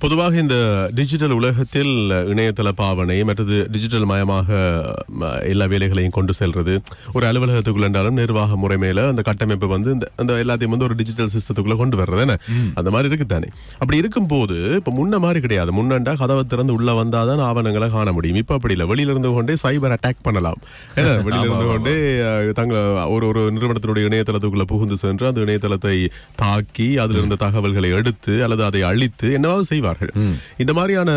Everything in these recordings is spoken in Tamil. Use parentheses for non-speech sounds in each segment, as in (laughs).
பொதுவாக இந்த டிஜிட்டல் உலகத்தில் இணையதள பாவனை மற்றது டிஜிட்டல் மயமாக எல்லா வேலைகளையும் கொண்டு செல்றது. ஒரு அலுவலகத்துக்குள்ள இருந்தாலும் நிர்வாக முறை மேல அந்த கட்டமைப்பு வந்து இந்த அந்த எல்லாத்தையும் வந்து ஒரு டிஜிட்டல் சிஸ்டத்துக்குள்ள கொண்டு வர்றது என்ன? அந்த மாதிரி இருக்கு தானே அப்படி இருக்கும்போது இப்ப முன்ன மாதிரி கிடையாது. முன்னண்டா கதவை திறந்து உள்ள வந்தாதான் ஆவணங்களை காண முடியும். இப்ப அப்படி இல்லை. வெளியில இருந்து கொண்டே சைபர் அட்டாக் பண்ணலாம். ஏன்னா, (laughs) வெளியில இருந்து கொண்டே தங்க ஒரு ஒரு நிறுவனத்தினுடைய இணையதளத்துக்குள்ள புகுந்து சென்று அந்த இணையதளத்தை தாக்கி அதுல இருந்த தகவல்களை எடுத்து அல்லது அதை அழித்து என்னவாவது செய்வார்கள் இந்த மாதிரியான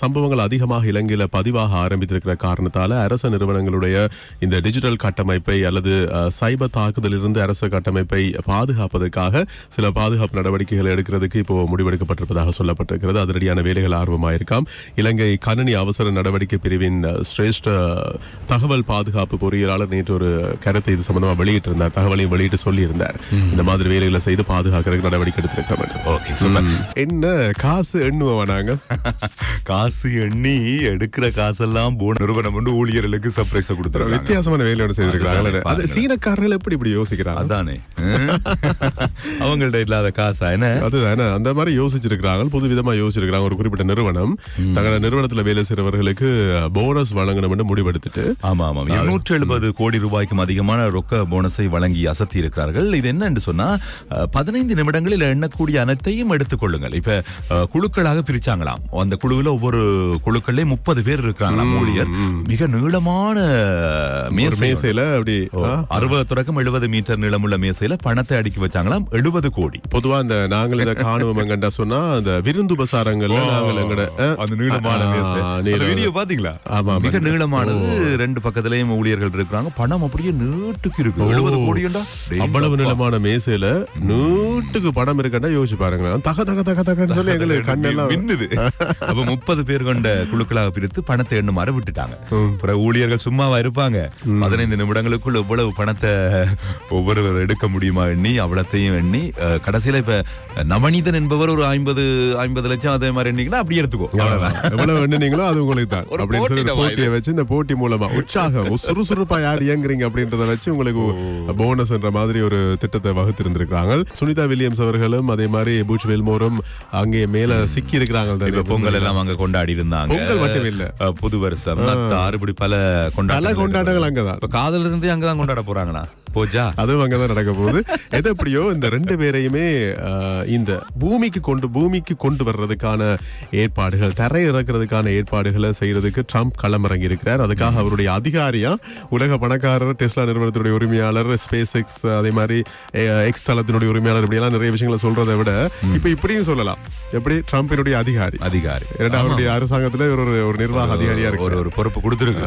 சம்பவங்கள் அதிகமாக இலங்கையில பதிவாக ஆரம்பித்திருக்கிற காரணத்தால அரச நிறுவனங்களுடைய இந்த டிஜிட்டல் கட்டமைப்பை அல்லது சைபர் தாக்குதலிலிருந்து அரச கட்டமைப்பை பாதுகாப்பதற்காக சில பாதுகாப்பு நடவடிக்கைகள் எடுக்கிறதுக்கு இப்போ முடிவெடுக்கப்பட்டிருப்பதாக சொல்லப்பட்டிருக்கிறது. அதிரடியான வேலைகள் ஆர்வமாயிருக்காம். இலங்கை கணனி அவசர நடவடிக்கை பிரிவின் சிரேஷ்ட தகவல் பாதுகாப்பு பொறியியலாளர் நேற்று ஒரு கருத்தை இது சம்பந்தமா வெளியிட்டிருந்தார். தகவலையும் வெளியிட்டு சொல்லியிருந்தார். இந்த மாதிரி வேலைகளை செய்து பாதுகாக்கிறதுக்கு நடவடிக்கை எடுத்திருக்கிறோம். ஓகே என்ன காசு எண்ணுவோம் நாங்க? காசு எண்ணி எடுக்கிற காசெல்லாம் போன நிறுவனம் வந்து ஊழியர்களுக்கு சர்ப்ரைஸ் கொடுத்துருவாங்க வித்தியாசமான வேலையோட செய்திருக்கிறாங்க. அது சீனக்காரர்கள் எப்படி இப்படி யோசிக்கிறாங்க? அதானே. அவங்கள்ட்ட இல்லாத காசா என்ன? அதுதானே. அந்த மாதிரி யோசிச்சிருக்கிறாங்க புது விதமா யோசிச்சிருக்கிறாங்க ஒரு குறிப்பிட்ட நிறுவனம். தங்களோட நிறுவனத்துல வேலை செய்றவர்களுக்கு போனஸ் வழங்கணும் என்று முடிவெடுத்துட்டு. ஆமா ஆமா இருநூற்றி எழுபது கோடி ரூபாய்க்கும் அதிகமான ரொக்க போனஸை வழங்கி அசத்தி இருக்கிறார்கள் இது என்ன என்று சொன்னா பதினைந்து நிமிடங்களில் எண்ணக்கூடிய அனைத்தையும் எடுத்துக்கொள்ளுங்கள். இப்ப அஹ், குழுக்களாக பிரிச்சாங்களாம். அந்த குழுவில் ஒவ்வொரு குழுக்கள்லயும் முப்பது பேர் இருக்கிறாங்களாம் ஊழியர். மிக நீளமான மேசையில அப்படி அறுபது தொடக்கம் எழுபது மீட்டர் நீளமுள்ள மேசையில பணத்தை அடுக்கி வச்சாங்களாம் எழுபது கோடி. பொதுவா இந்த நாங்கள் இதை காணுவோம் எங்கண்டா சொன்னா அந்த விருந்து பசாரங்கள்ல நாங்கள் எங்கட அந்த நீளமான அந்த வீடியோ பாத்தீங்களா? ஆமா. மிக நீளமானது. ரெண்டு பக்கத்துலயும் ஊழியர்கள் இருக்கிறாங்க. பணம் அப்படியே நீட்டுக்கு இருக்கு. எழுபது கோடிண்டா அவ்வளவு நிலமான மேசையில நூட்டுக்கு படம் இருக்கண்டா யோசிச்சு பாருங்களேன். தக தக தக தகன்னு சொல்லி எங்களுக்கு கண்ணெல்லாம் மின்னுது. (laughs) அப்ப முப்பது பேர் கொண்ட குழுக்களாக பிரித்து பணத்தை எண்ணுமாறு விட்டுட்டாங்க. அப்புறம் ஊழியர்கள் சும்மாவா இருப்பாங்க. பதினைந்து நிமிடங்களுக்குள்ள இவ்வளவு பணத்தை ஒவ்வொருவர் எடுக்க முடியுமா எண்ணி அவ்வளத்தையும் எண்ணி கடைசியில இப்ப நவநீதன் என்பவர் ஒரு ஐம்பது ஐம்பது லட்சம் அதே மாதிரி எண்ணிங்கன்னா அப்படி எடுத்துக்கோ. எவ்வளவு எண்ணுனீங்களோ அது உங்களுக்கு தான். அப்படின்னு சொல்லி போட்டியை வச்சு இந்த போட்டி மூலமா உற்சாகம் சுறுசுறுப்பா யார் இயங்குறீங்க அப்படின்றத வச்சு உங்களுக்கு போனஸ் என்ற மாதிரி ஒரு திட்டத்தை வகுத்திருந்திருக்காங்க சுனிதா வில்லியம்ஸ் அவர்களும் அதே மாதிரி பூச் வெல்மோரும் அங்கே மேல சிக்கி இருக்கிறாங்க இப்ப பொங்கல் எல்லாம் அங்க கொண்டாடி இருந்தாங்க பொங்கல் மட்டும் இல்ல. புது வருஷம் நத்தார் இப்படி பல கொண்டாட கொண்டாட்டங்கள் அங்கதான். இப்ப காதல் இருந்தே அங்கதான் கொண்டாட போறாங்களா போச்சா அதுவும் அங்கதான் நடக்க போகுது. எது எப்படியோ இந்த ரெண்டு பேரையுமே இந்த பூமிக்கு கொண்டு பூமிக்கு கொண்டு வர்றதுக்கான ஏற்பாடுகள் தரை இறக்குறதுக்கான ஏற்பாடுகளை செய்யறதுக்கு ட்ரம்ப் களமிறங்கி இருக்கிறார் அதுக்காக அவருடைய அதிகாரியா உலக பணக்காரர் டெஸ்லா நிறுவனத்தினுடைய உரிமையாளர் ஸ்பேஸ் எக்ஸ் அதே மாதிரி எக்ஸ் தளத்தினுடைய உரிமையாளர் இப்படி எல்லாம் நிறைய விஷயங்களை சொல்றதை விட இப்ப இப்படியும் சொல்லலாம். எப்படி? ட்ரம்பினுடைய அதிகாரி. அதிகாரி. அவருடைய அரசாங்கத்துல ஒரு ஒரு நிர்வாக அதிகாரியா இருக்கு ஒரு ஒரு பொறுப்பு கொடுத்துருக்கு.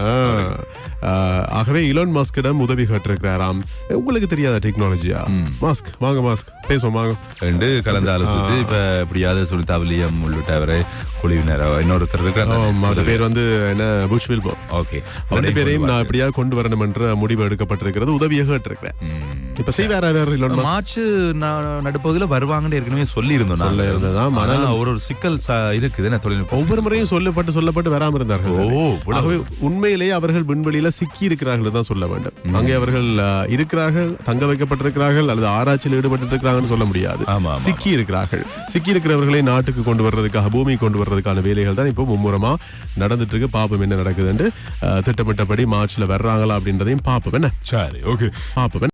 ஆகவே இலோன் மாஸ்கிடம் உதவி கேட்டிருக்கிறாராம். உங்களுக்கு தெரியாத டெக்னாலஜியா மாஸ்க் வாங்க மாஸ்க் பேசுவோம் வாங்க. ரெண்டு கலந்து ஆலோசித்து இப்ப எப்படியாவது சுனிதா வில்லியம் உள்ளிட்டவரை குழுவினர் இன்னொருத்தர் அது பேர் வந்து என்ன புஷ் வில்போ ஓகே. ரெண்டு பேரையும் நான் எப்படியா கொண்டு வரணும் என்ற முடிவு எடுக்கப்பட்டிருக்கிறது உதவியை கேட்டிருக்கிறேன். இப்ப செய்வாரா வேற மாஸ்க் மார்ச் நடுப்பகுதியில வருவாங்கன்னு ஏற்கனவே சொல்லி இருந்தோம் சொல்ல இருந்ததாம். ஆனா ஒரு ஒரு சிக்கல் இருக்குது. என்ன தொழில்நுட்பம் ஒவ்வொரு முறையும் சொல்லப்பட்டு சொல்லப்பட்டு வராம இருந்தார்கள். ஓ. ஆகவே உண்மையிலேயே அவர்கள் விண்வெளியில சிக்கி இருக்கிறார்கள் தான் சொல்ல வேண்டும். அங்கே அவர்கள் இருக்கிறார்கள் தங்க வைக்கப்பட்டிருக்கிறார்கள் அல்லது ஆராய்ச்சியில் ஈடுபட்டு இருக்கிறாங்கன்னு சொல்ல முடியாது. சிக்கி இருக்கிறார்கள் சிக்கி இருக்கிறவர்களை நாட்டுக்கு கொண்டு வர்றதுக்காக பூமிக்கு கொண்டு வர்றதுக்கான வேலைகள் தான் இப்போ மும்முரமா நடந்துட்டு இருக்கு பாப்போம் என்ன நடக்குதுன்னு திட்டமிட்டபடி மார்ச்ல வர்றாங்களா அப்படின்றதையும் பாப்போம். என்ன? சரி ஓகே பாப்போம்?